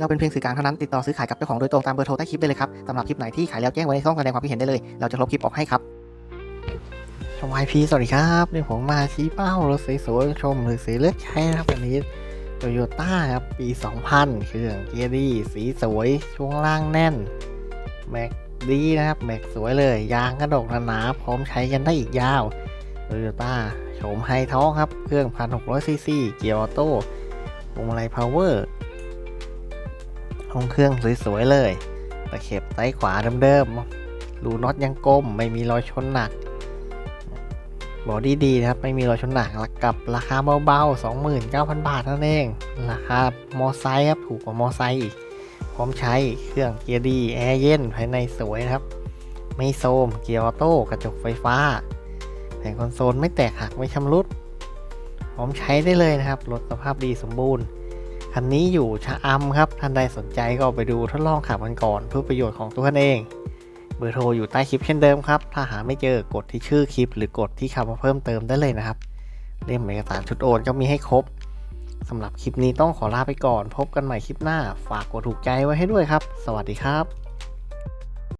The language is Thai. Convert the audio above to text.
เราเป็นเพียงสื่อกลางเท่านั้นติดต่อซื้อขายกับเจ้าของโดยตรงตามเบอร์โทรใต้คลิปได้เลยครับสำหรับคลิปไหนที่ขายแล้วแจ้งไว้ในช่องแสดงความคิดเห็นได้เลย เราจะลบคลิปออกให้ครับชมไอพีสวัสดีครับนี่ผมมาชี้เป้ารถสวยๆชมหรือสีเลือกใช้นะครับวันนี้โตโยต้าครับปี 2000 เครื่องเกียร์ดีสีสวย ช่วงล่างแน่น แม็กดีนะครับ แม็กสวยเลย ยางกระดกหนาๆพร้อมใช้กันได้อีกยาวโตโยต้าโฉมไฮท้องครับ เครื่อง 1,600ซีซีเกียร์ออโต้พวงมาลัยพาวเวอร์ ห้องเครื่องสวยๆเลย ตะเข็บซ้ายขวาเดิมๆ รูน็อตยังกลมไม่มีรอยชนหนักบอดี้ดีนะครับ ไม่มีรอยชนหนักกับราคาเบาๆ 29,000 บาทนั่นเอง ราคามอไซค์ครับ ถูกกว่ามอไซค์อีก พร้อมใช้เครื่องเกียร์ดี แอร์เย็นภายในสวยนะครับ ไม่โซม เกียร์ออโต้กระจกไฟฟ้า แผงคอนโซลไม่แตกหักไม่ชำรุด พร้อมใช้ได้เลยนะครับ รถสภาพดีสมบูรณ์ คันนี้อยู่ชะอำครับ ท่านใดสนใจก็ไปดูทดลองขับกันก่อนเพื่อประโยชน์ของตัวท่านเอง เบอร์โทรอยู่ใต้คลิปเช่นเดิมครับ ถ้าหาไม่เจอกดที่ชื่อคลิป หรือกดที่คำว่าเพิ่มเติมได้เลยนะครับ เล่มเอกสารชุดโอนก็มีให้ครบสำหรับคลิปนี้ต้องขอลาไปก่อน พบกันใหม่คลิปหน้า ฝากกดถูกใจไว้ให้ด้วยครับ สวัสดีครับ